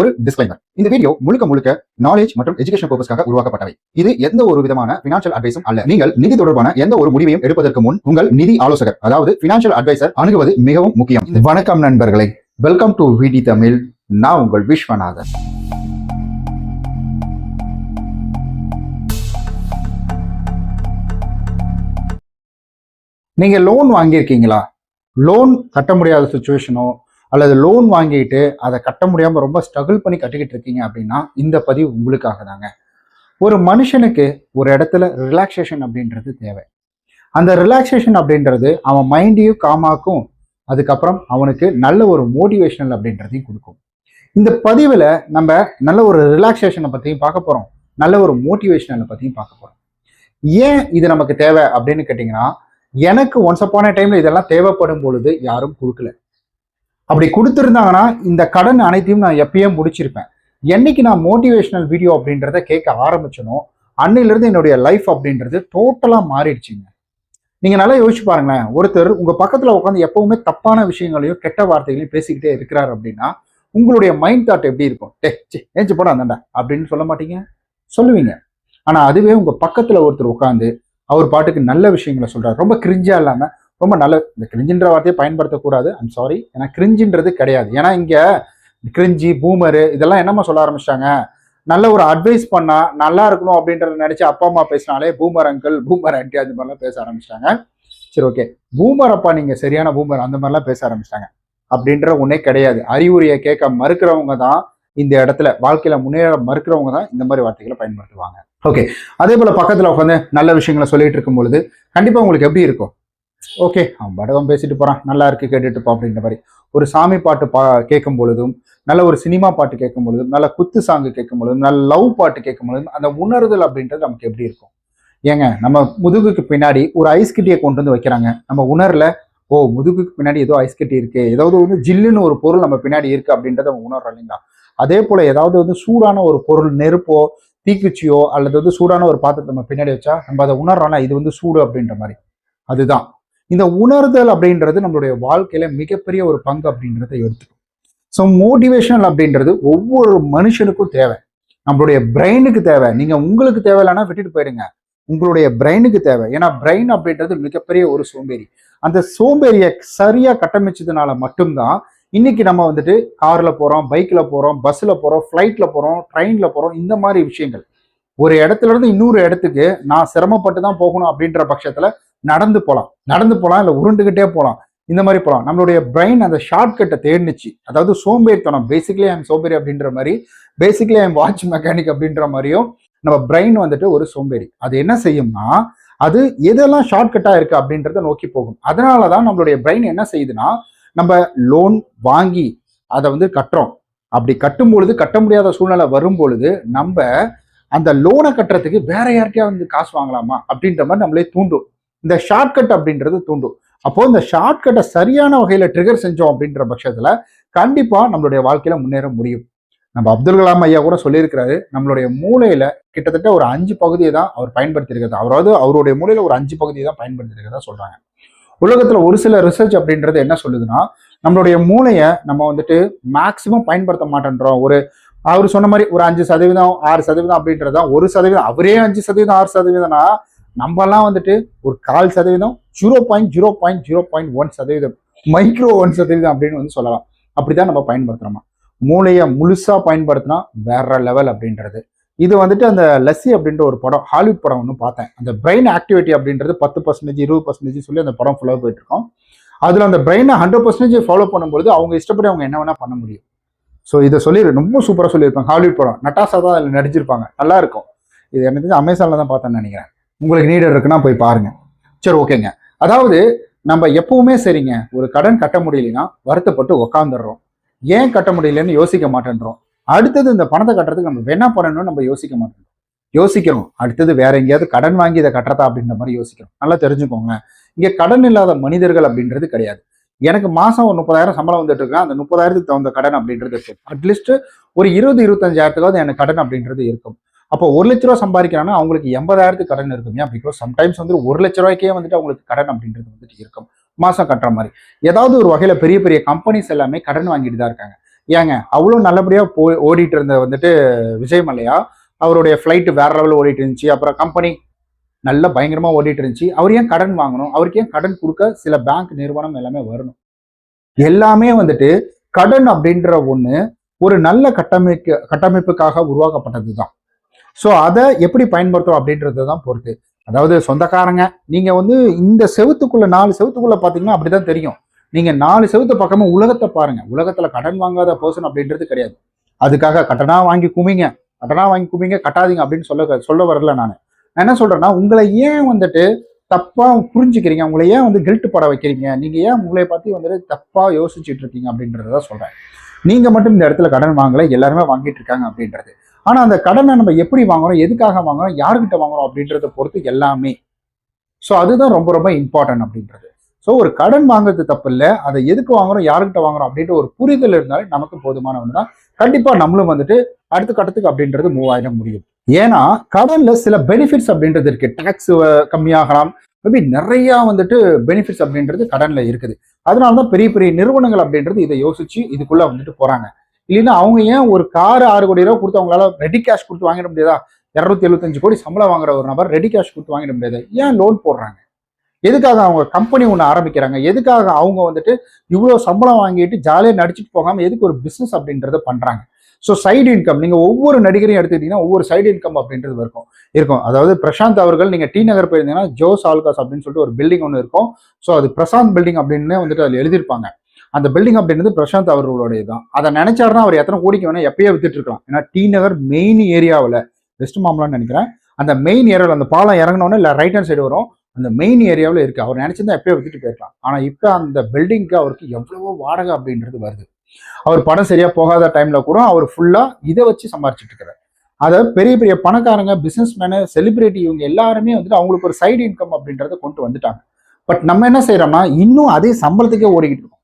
ஒரு டிஸ்க்ளைமர் இந்த வீடியோ முழுக்க முழுக்க நாலேஜ் மற்றும் எஜுகேஷன் பர்பஸ்க்காக உருவாக்கப்பட்டவை. இது எந்த ஒரு விதமான பினான்சியல் அட்வைஸும் அல்ல. நீங்கள் நிதி தொடர்பான எந்த ஒரு முடிவையும் எடுப்பதற்கு முன் உங்கள் நிதி ஆலோசகர் அதாவது பினான்சியல் அட்வைசர் அணுகுவது மிகவும் முக்கியம். வணக்கம் நண்பர்களே. வெல்கம் டு விடி தமிழ் நான் உங்கள் விஸ்வநாதன். நீங்க லோன் வாங்கியிருக்கீங்களா? லோன் கட்ட முடியாத சுச்சுவேஷனோ அல்லது லோன் வாங்கிட்டு அதை கட்ட முடியாமல் ரொம்ப ஸ்ட்ரகிள் பண்ணி கட்டிக்கிட்டு இருக்கீங்க அப்படின்னா இந்த பதிவு உங்களுக்காக தாங்க. ஒரு மனுஷனுக்கு ஒரு இடத்துல ரிலாக்ஸேஷன் அப்படின்றது தேவை. அந்த ரிலாக்ஸேஷன் அப்படின்றது அவன் மைண்டையும் காமாக்கும் அதுக்கப்புறம் அவனுக்கு நல்ல ஒரு மோட்டிவேஷனல் அப்படின்றதையும் கொடுக்கும். இந்த பதிவில் நம்ம நல்ல ஒரு ரிலாக்ஸேஷனை பற்றியும் பார்க்க போகிறோம் நல்ல ஒரு மோட்டிவேஷனலை பற்றியும் பார்க்க போகிறோம் ஏன் இது நமக்கு தேவை அப்படின்னு கேட்டிங்கன்னா எனக்கு ஒன்ஸ் அப்பான டைமில் இதெல்லாம் தேவைப்படும் பொழுது யாரும் கொடுக்கல. அப்படி கொடுத்துருந்தாங்கன்னா இந்த கடன் அனைத்தையும் நான் எப்பயும் முடிச்சிருப்பேன். என்னைக்கு நான் மோட்டிவேஷனல் வீடியோ அப்படின்றத கேட்க ஆரம்பிச்சனோ அன்னையிலிருந்து என்னுடைய லைஃப் அப்படின்றது டோட்டலாக மாறிடுச்சுங்க. நீங்கள் நல்லா யோசிச்சு பாருங்களேன். ஒருத்தர் உங்கள் பக்கத்தில் உட்காந்து எப்பவுமே தப்பான விஷயங்களையும் கெட்ட வார்த்தைகளையும் பேசிக்கிட்டே இருக்கிறார் அப்படின்னா உங்களுடைய மைண்ட் தாட் எப்படி இருக்கும்? டே சே ஏஞ்சி போடா அந்தாண்டா அப்படின்னு சொல்ல மாட்டீங்க? சொல்லுவீங்க. ஆனால் அதுவே உங்கள் பக்கத்தில் ஒருத்தர் உட்காந்து அவர் பாட்டுக்கு நல்ல விஷயங்களை சொல்கிறார் ரொம்ப கிரிஞ்சாக இல்லாமல் ரொம்ப நல்ல இந்த கிரிஞ்சின்ற வார்த்தையை பயன்படுத்தக்கூடாது. ஐம் சாரி ஏன்னா கிரிஞ்சின்றது கிடையாது. ஏன்னா இங்கே கிரிஞ்சி பூமரு இதெல்லாம் என்னம்மா சொல்ல ஆரம்பிச்சிட்டாங்க? நல்ல ஒரு அட்வைஸ் பண்ணா நல்லா இருக்கணும் அப்படின்றத நினைச்சு அப்பா அம்மா பேசினாலே பூமர் அங்கிள் பூமர் ஆண்டி அந்த மாதிரிலாம் பேச ஆரம்பிச்சிட்டாங்க. சரி ஓகே பூமர் அப்பா நீங்க சரியான பூமர் அந்த மாதிரிலாம் பேச ஆரம்பிச்சிட்டாங்க. அப்படின்ற ஒன்னே கிடையாது. அறிவுரையை கேட்க மறுக்கிறவங்க தான் இந்த இடத்துல வாழ்க்கையில முன்னேற மறுக்கிறவங்க தான் இந்த மாதிரி வார்த்தைகளை பயன்படுத்துவாங்க. ஓகே அதே போல பக்கத்துல உட்காந்து நல்ல விஷயங்களை சொல்லிட்டு இருக்கும் பொழுது கண்டிப்பா உங்களுக்கு எப்படி இருக்கும்? ஓகே அவன் படகம் பேசிட்டு போறான். நல்லா இருக்கு கேட்டுட்டு போ அப்படின்ற மாதிரி. ஒரு சாமி பாட்டு பா கேட்கும் பொழுதும் நல்ல ஒரு சினிமா பாட்டு கேட்கும் பொழுதும் நல்ல குத்து சாங்கு கேட்கும் பொழுதும் நல்ல லவ் பாட்டு கேட்கும் பொழுதும் அந்த உணர்தல் அப்படின்றது நமக்கு எப்படி இருக்கும்? ஏங்க நம்ம முதுகுக்கு பின்னாடி ஒரு ஐஸ் கட்டியை கொண்டு வந்து வைக்கிறாங்க. நம்ம உணரல ஓ முதுகுக்கு பின்னாடி ஏதோ ஐஸ் கட்டி இருக்கு ஏதாவது வந்து ஜில்லுன்னு ஒரு பொருள் நம்ம பின்னாடி இருக்கு அப்படின்றத நம்ம உணர்றோம் இல்லைங்களா? அதே போல ஏதாவது வந்து சூடான ஒரு பொருள் நெருப்போ தீக்குச்சியோ அல்லது வந்து சூடான ஒரு பாத்திரத்தை நம்ம பின்னாடி வச்சா நம்ம அதை உணர்றோம்ல இது வந்து சூடு அப்படின்ற மாதிரி. அதுதான். இந்த உணர்தல் அப்படின்றது நம்மளுடைய வாழ்க்கையில மிகப்பெரிய ஒரு பங்கு அப்படின்றத எடுத்துக்கும். ஸோ மோட்டிவேஷனல் அப்படின்றது ஒவ்வொரு மனுஷனுக்கும் தேவை. நம்மளுடைய பிரெயினுக்கு தேவை. நீங்க உங்களுக்கு தேவையில்லைன்னா விட்டுட்டு போயிடுங்க. உங்களுடைய பிரெயினுக்கு தேவை. ஏன்னா பிரெயின் அப்படின்றது மிகப்பெரிய ஒரு சோம்பேறி. அந்த சோம்பேறியை சரியா கட்டமைச்சதுனால மட்டும்தான் இன்னைக்கு நம்ம வந்துட்டு கார்ல போறோம் பைக்ல போறோம் பஸ்ல போறோம் ஃப்ளைட்ல போறோம் ட்ரெயின்ல போறோம் இந்த மாதிரி விஷயங்கள். ஒரு இடத்துல இருந்து இன்னொரு இடத்துக்கு நான் சிரமப்பட்டு தான் போகணும் அப்படின்ற பட்சத்துல நடந்து போகலாம் நடந்து போகலாம் இல்லை உருண்டுகிட்டே போகலாம் இந்த மாதிரி போகலாம் நம்மளுடைய பிரெயின் அந்த ஷார்ட்கட்டை தேடினுச்சு. அதாவது சோம்பேறித்தனம் பேசிக்கலி ஐம் சோம்பேறி அப்படின்ற மாதிரி பேசிக்கலி ஐம் வாட்ச் மெக்கானிக் அப்படின்ற மாதிரியும் நம்ம பிரெயின் வந்துட்டு ஒரு சோம்பேறி. அது என்ன செய்யும்னா அது எதெல்லாம் ஷார்ட்கட்டாக இருக்குது அப்படின்றத நோக்கி போகும். அதனால தான் நம்மளுடைய பிரெயின் என்ன செய்யுதுன்னா நம்ம லோன் வாங்கி அதை வந்து கட்டுறோம். அப்படி கட்டும் பொழுது கட்ட முடியாத சூழ்நிலை வரும் பொழுது நம்ம அந்த லோனை கட்டுறதுக்கு வேற யார்கிட்டயா வந்து காசு வாங்கலாமா அப்படின்ற மாதிரி நம்மளே தூண்டும். இந்த ஷார்ட்கட் அப்படின்றது தூண்டும். அப்போ இந்த ஷார்ட்கட்டை சரியான வகையில் ட்ரிகர் செஞ்சோம் அப்படின்ற பட்சத்தில் கண்டிப்பாக நம்மளுடைய வாழ்க்கையில் முன்னேற முடியும். நம்ம அப்துல் கலாம் ஐயா கூட சொல்லியிருக்கிறாரு நம்மளுடைய மூளையில கிட்டத்தட்ட ஒரு அஞ்சு பகுதியை தான் அவர் பயன்படுத்தியிருக்கிறது. அவராவது அவருடைய மூளையில ஒரு அஞ்சு பகுதியை தான் பயன்படுத்தியிருக்கிறதா சொல்றாங்க. உலகத்துல ஒரு சில ரிசர்ச் அப்படின்றது என்ன சொல்லுதுன்னா நம்மளுடைய மூளையை நம்ம வந்துட்டு மேக்சிமம் பயன்படுத்த மாட்டேன்றோம். ஒரு அவர் சொன்ன மாதிரி ஒரு அஞ்சு சதவீதம் ஆறு சதவீதம் அப்படின்றதான் ஒரு சதவீதம் அவரே அஞ்சு சதவீதம் ஆறு சதவீதம்னா நம்மலாம் வந்துட்டு ஒரு கால் சதவீதம் zero point zero point zero point one சதவீதம் மைக்ரோ ஒன் சதவீதம் அப்படின்னு வந்து சொல்லலாம். அப்படிதான் நம்ம பயன்படுத்துறோமா? மூளையை முழுசா பயன்படுத்தினா வேற லெவல் அப்படின்றது. இது வந்துட்டு அந்த லஸ்ஸி அப்படின்ற ஒரு படம் ஹாலிவுட் படம் ஒன்று பார்த்தேன். அந்த பிரெயின் ஆக்டிவிட்டி அப்படின்றது பத்து பர்சன்டேஜ் இருபது பர்சன்டேஜ் சொல்லி அந்த படம் ஃபுல்லாக போயிட்டு இருக்கோம். அதில் அந்த பிரெயினை ஹண்ட்ரட் பர்சன்டேஜ் ஃபாலோ பண்ணும்பொழுது அவங்க இஷ்டப்படி அவங்க என்ன வேணால் பண்ண முடியும். ஸோ இதை சொல்லி ரொம்ப சூப்பராக சொல்லியிருப்பாங்க. ஹாலிவுட் படம் நட்டாசா தான் அதில் நடிச்சிருப்பாங்க. நல்லா இருக்கும். இது எனக்கு அமேசானில் தான் பார்த்தேன்னு நினைக்கிறேன். உங்களுக்கு நீடர் இருக்குன்னா போய் பாருங்க. சரி ஓகேங்க அதாவது நம்ம எப்பவுமே சரிங்க. ஒரு கடன் கட்ட முடியலன்னா வருத்தப்பட்டு உக்காந்துடுறோம். ஏன் கட்ட முடியலன்னு யோசிக்க மாட்டேன்றோம். அடுத்தது இந்த பணத்தை கட்டுறதுக்கு நம்ம என்ன பண்ணணும்னு நம்ம யோசிக்க மாட்டோம். யோசிக்கிறோம். அடுத்தது வேற எங்கேயாவது கடன் வாங்கி இதை கட்டுறதா அப்படின்ற மாதிரி யோசிக்கிறோம். நல்லா தெரிஞ்சுக்கோங்க. இங்கே கடன் இல்லாத மனிதர்கள் அப்படின்றது கிடையாது. எனக்கு மாசம் ஒரு முப்பதாயிரம் சம்பளம் வந்துட்டு இருக்கேன் அந்த முப்பதாயிரத்துக்கு தகுந்த கடன் அப்படின்றது இருக்கும். அட்லீஸ்ட் ஒரு இருபது இருபத்தஞ்சாயிரத்துக்காவது எனக்கு கடன் அப்படின்றது இருக்கும். அப்போ ஒரு லட்ச ரூபா சம்பாதிக்கிறாங்கன்னா அவங்களுக்கு எண்பதாயிரத்துக்கு கடன் இருக்குமே பிகாஸ் சம்டைம்ஸ் வந்து ஒரு லட்ச ரூபாய்க்கே வந்துட்டு அவங்களுக்கு கடன் அப்படின்றது வந்துட்டு இருக்கும். மாசம் கட்டுற மாதிரி. ஏதாவது ஒரு வகையில பெரிய பெரிய கம்பெனிஸ் எல்லாமே கடன் வாங்கிட்டு தான் இருக்காங்க. ஏங்க அவ்வளோ நல்லபடியாக போ ஓடிட்டு இருந்த வந்துட்டு விஜய் மல்லையா? அவருடைய ஃப்ளைட்டு வேற லெவலில் ஓடிட்டு இருந்துச்சு. அப்புறம் கம்பெனி நல்ல பயங்கரமா ஓடிட்டு இருந்துச்சு. அவர் ஏன் கடன் வாங்கணும்? அவருக்கு ஏன் கடன் கொடுக்க சில பேங்க் நிறுவனம் எல்லாமே வரணும்? எல்லாமே வந்துட்டு கடன் அப்படின்ற ஒண்ணு ஒரு நல்ல கட்டமைக்க கட்டமைப்புக்காக உருவாக்கப்பட்டது தான் ஸோ அதை எப்படி பயன்படுத்தும் அப்படின்றது தான் பொறுத்து. அதாவது சொந்தக்காரங்க நீங்கள் வந்து இந்த செவத்துக்குள்ளே நாலு செவத்துக்குள்ளே பார்த்தீங்கன்னா அப்படி தான் தெரியும். நீங்கள் நாலு செவத்து பக்கமும் உலகத்தை பாருங்க. உலகத்தில் கடன் வாங்காத பர்சன் அப்படின்றது கிடையாது. அதுக்காக கடனா வாங்கி குமிங்க. கடனா வாங்கி குமிங்க கட்டாதீங்க அப்படின்னு சொல்ல சொல்ல வரல நான். நான் என்ன சொல்கிறேன்னா உங்களை ஏன் வந்துட்டு தப்பாக புரிஞ்சுக்கிறீங்க? உங்களை ஏன் வந்து கில்ட்டு பட வைக்கிறீங்க? நீங்கள் ஏன் உங்களை பற்றி வந்துட்டு தப்பாக யோசிச்சுட்டு இருக்கீங்க அப்படின்றத சொல்கிறேன் நீங்கள் மட்டும் இந்த இடத்துல கடன் வாங்கலை எல்லாருமே வாங்கிட்டு இருக்காங்க அப்படின்றது. ஆனால் அந்த கடனை நம்ம எப்படி வாங்குறோம் எதுக்காக வாங்குறோம் யாருக்கிட்ட வாங்குறோம் அப்படின்றத பொறுத்து எல்லாமே. ஸோ அதுதான் ரொம்ப ரொம்ப இம்பார்ட்டன்ட் அப்படின்றது. ஸோ ஒரு கடன் வாங்குறது தப்பு இல்லை. அதை எதுக்கு வாங்குறோம் யாருக்கிட்ட வாங்குறோம் அப்படின்ற ஒரு புரிதல் இருந்தாலே நமக்கு போதுமான ஒன்று தான் கண்டிப்பாக நம்மளும் வந்துட்டு அடுத்த கட்டத்துக்கு அப்படின்றது மூவ் முடியும். ஏன்னா கடன்ல சில பெனிஃபிட்ஸ் அப்படின்றது இருக்கு. டேக்ஸ் கம்மியாகலாம். மேபி நிறையா வந்துட்டு பெனிஃபிட்ஸ் அப்படின்றது கடனில் இருக்குது. அதனால தான் பெரிய பெரிய நிறுவனங்கள் அப்படின்றது இதை யோசிச்சு இதுக்குள்ளே வந்துட்டு போகிறாங்க இல்லைன்னா அவங்க ஏன் ஒரு கார் ஆறு கோடி ரூபா கொடுத்து அவங்களால ரெடி கேஷ் கொடுத்து வாங்கிட முடியாதா? இரநூத்தி எழுபத்தஞ்சு கோடி சம்பளம் வாங்குற ஒரு நபர் ரெடி கேஷ் கொடுத்து வாங்கிட முடியாது? ஏன் லோன் போடுறாங்க? எதுக்காக அவங்க கம்பெனி ஒன்று ஆரம்பிக்கிறாங்க? எதுக்காக அவங்க வந்துட்டு இவ்வளோ சம்பளம் வாங்கிட்டு ஜாலியாக நடிச்சிட்டு போகாமல் எதுக்கு ஒரு பிஸ்னஸ் அப்படின்றத பண்ணுறாங்க ஸோ சைடு இன்கம் நீங்கள் ஒவ்வொரு நடிகரையும் எடுத்துக்கிட்டீங்கன்னா ஒவ்வொரு சைடு இன்கம் அப்படின்றது இருக்கும். இருக்கும். அதாவது பிரசாந்த் அவர்கள் நீங்கள் டி நகர் போயிருந்தீங்கன்னா ஜோஸ் ஆல்காஸ் அப்படின்னு சொல்லிட்டு ஒரு பில்டிங் ஒன்று இருக்கும். ஸோ அது பிரசாந்த் பில்டிங் அப்படின்னு வந்துட்டு அதில் எழுதியிருப்பாங்க. அந்த பில்டிங் அப்படின்றது பிரசாந்த் அவர்களுடைய தான் அதை நினைச்சாருன்னா அவர் எத்தனை கோடிக்கு வேணா எப்பயே வித்துட்டு இருக்கலாம். ஏன்னா டி நகர் மெயின் ஏரியாவில் வெஸ்ட் மாம்பலான்னு நினைக்கிறேன். அந்த மெயின் ஏரியாவில் அந்த பாலம் இறங்கினோடனே இல்லை ரைட் ஹேண்ட் சைடு வரும். அந்த மெயின் ஏரியாவில் இருக்கு. அவர் நினைச்சிருந்தா எப்பயோ வித்துட்டு போயிருக்கலாம். ஆனால் இப்போ அந்த பில்டிங்க்கு அவருக்கு எவ்வளவோ வாடகை அப்படின்றது வருது. அவர் படம் சரியா போகாத டைம்ல கூட அவர் ஃபுல்லா இதை வச்சு சம்பாரிச்சிட்டு இருக்கிறார் அதை பெரிய பெரிய பணக்காரங்க பிசினஸ் மேனு செலிபிரிட்டி இவங்க எல்லாருமே வந்துட்டு அவங்களுக்கு ஒரு சைடு இன்கம் அப்படின்றத கொண்டு வந்துட்டாங்க. பட் நம்ம என்ன செய்யறோம்னா இன்னும் அதே சம்பளத்துக்கே ஓடிக்கிட்டு இருக்கோம்.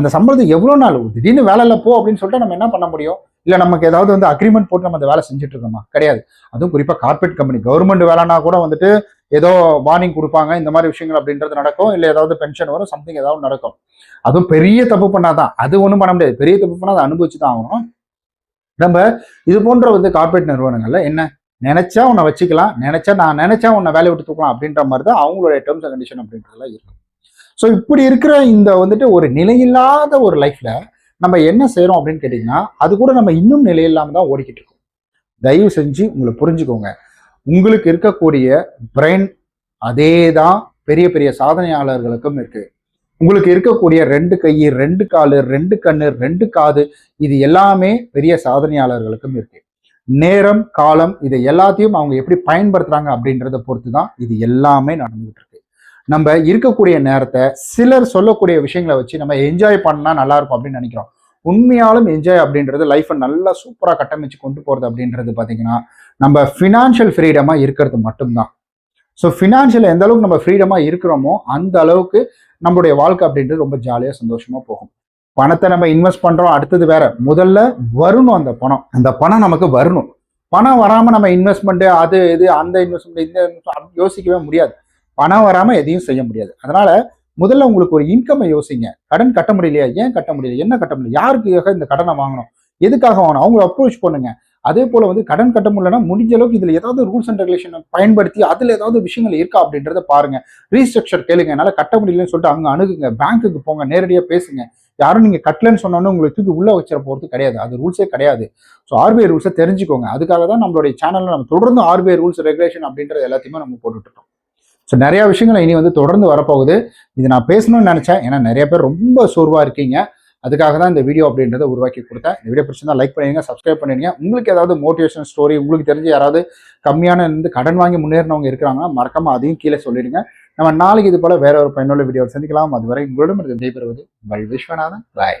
அந்த சம்பளத்துக்கு எவ்வளோ நாள் திடீர்னு வேலை இல்லை போ அப்படின்னு சொல்லிட்டு நம்ம என்ன பண்ண முடியும்? இல்லை நமக்கு ஏதாவது வந்து அக்ரிமெண்ட் போட்டு நம்ம அந்த வேலை செஞ்சுட்டு இருக்கோமா? கிடையாது. அதுவும் குறிப்பாக கார்பரேட் கம்பெனி கவர்மெண்ட் வேலைனா கூட வந்துட்டு ஏதோ வார்னிங் கொடுப்பாங்க இந்த மாதிரி விஷயங்கள் அப்படின்றது நடக்கும். இல்லை ஏதாவது பென்ஷன் வரும் சம்திங் ஏதாவது நடக்கும். அதுவும் பெரிய தப்பு பண்ணாதான். அது ஒன்றும் பண்ண முடியாது. பெரிய தப்பு பண்ணால் அதை அனுபவிச்சு தான் ஆகணும். நம்ம இது போன்ற வந்து கார்பரேட் நிறுவனங்கள்ல என்ன? நினைச்சா உன்னை வச்சுக்கலாம். நினைச்சா நான் நினைச்சா உன்னை வேலையை விட்டு தூக்கலாம் அப்படின்ற மாதிரி தான் அவங்களுடைய டேர்ம்ஸ் அண்ட் கண்டிஷன் அப்படின்றதுலாம் இருக்கும் ஸோ இப்படி இருக்கிற இந்த வந்துட்டு ஒரு நிலையில்லாத ஒரு லைஃப்ல நம்ம என்ன செய்கிறோம் அப்படின்னு கேட்டிங்கன்னா அது கூட நம்ம இன்னும் நிலையில்லாமல் தான் ஓடிக்கிட்டு இருக்கோம். தயவு செஞ்சு உங்களை புரிஞ்சுக்கோங்க. உங்களுக்கு இருக்கக்கூடிய பிரெயின் அதே தான் பெரிய பெரிய சாதனையாளர்களுக்கும் இருக்கு. உங்களுக்கு இருக்கக்கூடிய ரெண்டு கை ரெண்டு காலு ரெண்டு கண்ணு ரெண்டு காது இது எல்லாமே பெரிய சாதனையாளர்களுக்கும் இருக்கு. நேரம் காலம் இதை எல்லாத்தையும் அவங்க எப்படி பயன்படுத்துறாங்க அப்படின்றத பொறுத்து தான் இது எல்லாமே நடந்துகிட்டு இருக்கு. நம்ம இருக்கக்கூடிய நேரத்தை சிலர் சொல்லக்கூடிய விஷயங்களை வச்சு நம்ம என்ஜாய் பண்ணால் நல்லா இருக்கும் அப்படின்னு நினைக்கிறோம். உண்மையாலும் என்ஜாய் அப்படின்றது லைஃப்பை நல்லா சூப்பராக கட்டமைச்சு கொண்டு போகிறது அப்படின்றது பார்த்தீங்கன்னா நம்ம ஃபினான்ஷியல் ஃப்ரீடமாக இருக்கிறது மட்டும்தான். ஸோ ஃபினான்ஷியல் எந்த அளவுக்கு நம்ம ஃப்ரீடமாக இருக்கிறோமோ அந்த அளவுக்கு நம்மளுடைய வாழ்க்கை அப்படின்றது ரொம்ப ஜாலியாக சந்தோஷமாக போகும். பணத்தை நம்ம இன்வெஸ்ட் பண்ணுறோம் அடுத்தது வேற. முதல்ல வரணும் அந்த பணம். அந்த பணம் நமக்கு வரணும். பணம் வராமல் நம்ம இன்வெஸ்ட்மெண்ட்டு அது இது அந்த இன்வெஸ்ட்மெண்ட் இந்த அப்படி யோசிக்கவே முடியாது. பணம் வராமல் எதையும் செய்ய முடியாது. அதனால முதல்ல உங்களுக்கு ஒரு இன்கம்மை யோசிங்க. கடன் கட்ட முடியலையா? ஏன் கட்ட முடியல? என்ன கட்ட முடியல? யாருக்காக இந்த கடனை வாங்கணும்? எதுக்காக வாங்கணும்? அவங்கள அப்ரோச் பண்ணுங்க. அதே போல வந்து கடன் கட்ட முடியலன்னா முடிஞ்ச அளவுக்கு இதுல ஏதாவது ரூல்ஸ் அண்ட் ரெகுலேஷன் பயன்படுத்தி அதுல ஏதாவது விஷயங்கள் இருக்கா அப்படின்றத பாருங்க. ரீஸ்ட்ரக்சர் கேளுங்க. என்னால கட்ட முடியலன்னு சொல்லிட்டு அங்க அணுகுங்க. பேங்க்குக்கு போங்க. நேரடியா பேசுங்க. யாரும் நீங்க கட்டலன்னு சொன்னோன்னு உங்களுக்கு தூக்கி உள்ள வச்சிட போறது கிடையாது. அது ரூல்ஸே கிடையாது. ஸோ ஆர்பிஐ ரூல்ஸை தெரிஞ்சுக்கோங்க. அதுக்காக தான் நம்மளுடைய சேனல்ல நம்ம தொடர்ந்து ஆர்பிஐ ரூல்ஸ் ரெகுலேஷன் அப்படின்றது எல்லாத்தையுமே நம்ம போட்டுட்டு இருக்கோம். ஸோ நிறையா விஷயங்கள் இனி வந்து தொடர்ந்து வரப்போகுது. இது நான் பேசணும்னு நினச்சேன். ஏன்னா நிறைய பேர் ரொம்ப சோர்வாக இருக்கீங்க. அதுக்காக தான் இந்த வீடியோ அப்படின்றத உருவாக்கி கொடுத்தேன். இந்த வீடியோ பிடிச்சிருந்தா லைக் பண்ணிடுங்க சப்ஸ்கிரைப் பண்ணிடுங்க. உங்களுக்கு ஏதாவது மோட்டிவேஷன் ஸ்டோரி உங்களுக்கு தெரிஞ்ச யாராவது கம்மியான இருந்து கடன் வாங்கி முன்னேறினவங்க இருக்கிறாங்கன்னா மறக்காம அதையும் கீழே சொல்லிடுங்க. நம்ம நாளைக்கு இது போல வேற ஒரு பயனுள்ள வீடியோவில் சந்திக்கலாம். அதுவரை உங்களிடம் இருந்து விடைபெறுவது வை விஸ்வநாதன். பாய்